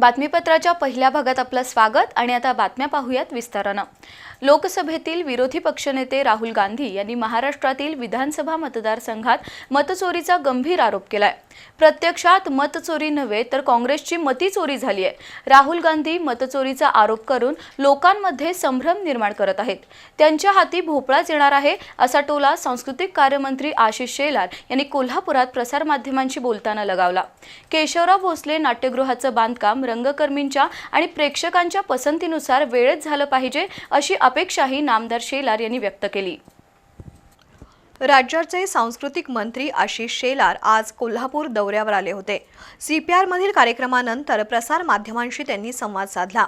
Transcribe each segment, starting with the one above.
बातमीपत्राच्या पहिल्या भागात आपलं स्वागत आणि आता बातम्या पाहूयात विस्तारानं. लोकसभेतील विरोधी पक्षनेते राहुल गांधी यांनी महाराष्ट्रातील विधानसभा मतदारसंघात मतचोरीचा गंभीर आरोप केलाय. प्रत्यक्षात मतचोरी नव्हे तर काँग्रेसची मती चोरी झाली आहे राहुल गांधी मतचोरीचा आरोप करून लोकांमध्ये संभ्रम निर्माण करत आहेत. त्यांच्या हाती भोपळाच येणार आहे असा टोला सांस्कृतिक कार्यमंत्री आशिष शेलार यांनी कोल्हापुरात प्रसारमाध्यमांशी बोलताना लगावला. केशवराव भोसले नाट्यगृहाचं बांधकाम रंगकर्मींच्या आणि प्रेक्षकांच्या पसंतीनुसार वेळेत झालं पाहिजे अशी अपेक्षाही नामदार शेलार यांनी व्यक्त केली. राज्याचे सांस्कृतिक मंत्री आशिष शेलार आज कोल्हापूर दौऱ्यावर आले होते. सीपीआरमधील कार्यक्रमानंतर प्रसार माध्यमांशी त्यांनी संवाद साधला.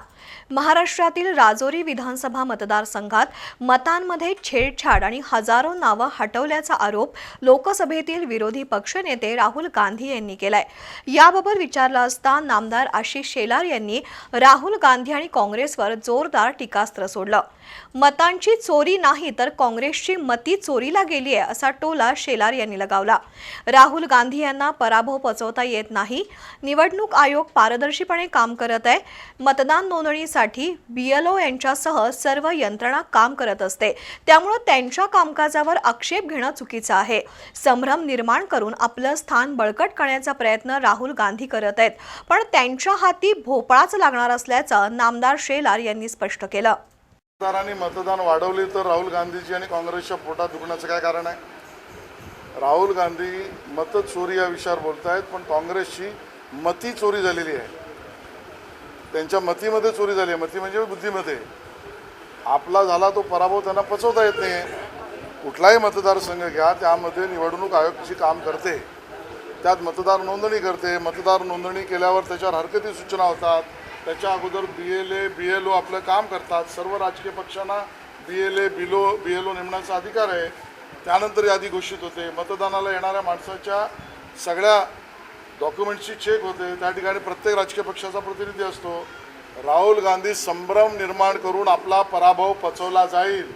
महाराष्ट्रातील राजौरी विधानसभा मतदारसंघात मतांमध्ये छेडछाड आणि हजारो नावं हटवल्याचा आरोप लोकसभेतील विरोधी पक्षनेते राहुल गांधी यांनी केलाय. याबाबत विचारला असता नामदार आशिष शेलार यांनी राहुल गांधी आणि काँग्रेसवर जोरदार टीकास्त्र सोडलं. मतांची चोरी नाही तर काँग्रेसची मती चोरीला गेली आहे असा टोला शेलार यांनी लगावला. राहुल गांधी यांना पराभव पचवता येत नाही. निवडणूक आयोग पारदर्शीपणे काम करत आहे. मतदान नोंदणीसाठी बीएलओ यांच्यासह सर्व यंत्रणा काम करत असते. त्यामुळं त्यांच्या कामकाजावर आक्षेप घेणं चुकीचं आहे. संभ्रम निर्माण करून आपलं स्थान बळकट करण्याचा प्रयत्न राहुल गांधी करत आहेत. पण त्यांच्या हाती भोपळाच लागणार असल्याचं नामदार शेलार यांनी स्पष्ट केलं. मतदारांनी मतदान वाढवले तर राहुल गांधीजी आणि काँग्रेसच्या पोटात दुखण्याचं काय कारण आहे? राहुल गांधी मत चोरी या विषयावर बोलत आहेत पण काँग्रेसची मती चोरी झालेली आहे. त्यांच्या मतीमध्ये चोरी झाली आहे. मती म्हणजे बुद्धीमध्ये आपला झाला तो पराभव त्यांना पचवता येत नाही आहे कुठलाही मतदारसंघ घ्या त्यामध्ये निवडणूक आयोग जी काम करते त्यात मतदार नोंदणी करते. मतदार नोंदणी केल्यावर त्याच्यावर हरकती सूचना होतात. त्याच्या अगोदर बी एल ए बी एल ओ आपलं काम करतात. सर्व राजकीय पक्षांना B L A below B L O नेमण्याचा अधिकार आहे. त्यानंतर यादी घोषित होते. मतदानाला येणाऱ्या माणसाच्या सगळ्या डॉक्युमेंट्सची चेक होते. त्या ठिकाणी प्रत्येक राजकीय पक्षाचा प्रतिनिधी असतो. राहुल गांधी संभ्रम निर्माण करून आपला पराभव पचवला जाईल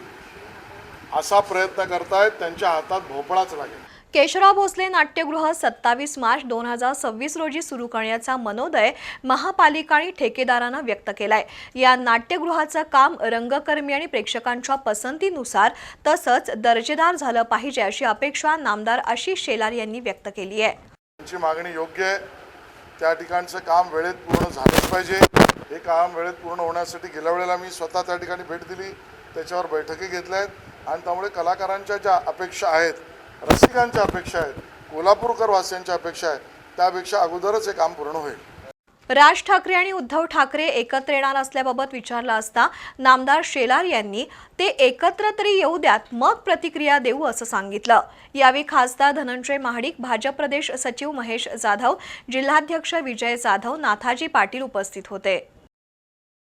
असा प्रयत्न करतायत. त्यांच्या हातात भोपळाच लागेल. केशवराव भोसले नाट्यगृह सत्तावीस मार्च दोन हजार सव्वीस रोजी सुरू करण्याचा मनोदय महापालिका आणि ठेकेदारानं व्यक्त केलाय. या नाट्यगृहाचं काम रंगकर्मी आणि प्रेक्षकांच्या पसंतीनुसार तसंच दर्जेदार झालं पाहिजे अशी अपेक्षा नामदार आशिष शेलार यांनी व्यक्त केली आहे. त्यांची मागणी योग्य आहे. त्या ठिकाणचं काम वेळेत पूर्ण झालंच पाहिजे. हे काम वेळेत पूर्ण होण्यासाठी गेल्या वेळेला मी स्वतः त्या ठिकाणी भेट दिली. त्याच्यावर बैठकी घेतल्या आहेत. आणि त्यामुळे कलाकारांच्या ज्या अपेक्षा आहेत रसिकांच्या अपेक्षा आहेत कोल्हापूरकर वासियांच्या अपेक्षा आहेत त्यापेक्षा अगोदरच हे काम पूर्ण होईल. राज ठाकरे आणि उद्धव ठाकरे एकत्र येणार असल्याबाबत विचारला असता नामदार शेलार यांनी ते एकत्र तरी येऊ द्यात मग प्रतिक्रिया देऊ असं सांगितलं. यावेळी खासदार धनंजय महाडिक भाजप प्रदेश सचिव महेश जाधव जिल्हाध्यक्ष विजय जाधव नाथाजी पाटील उपस्थित होते.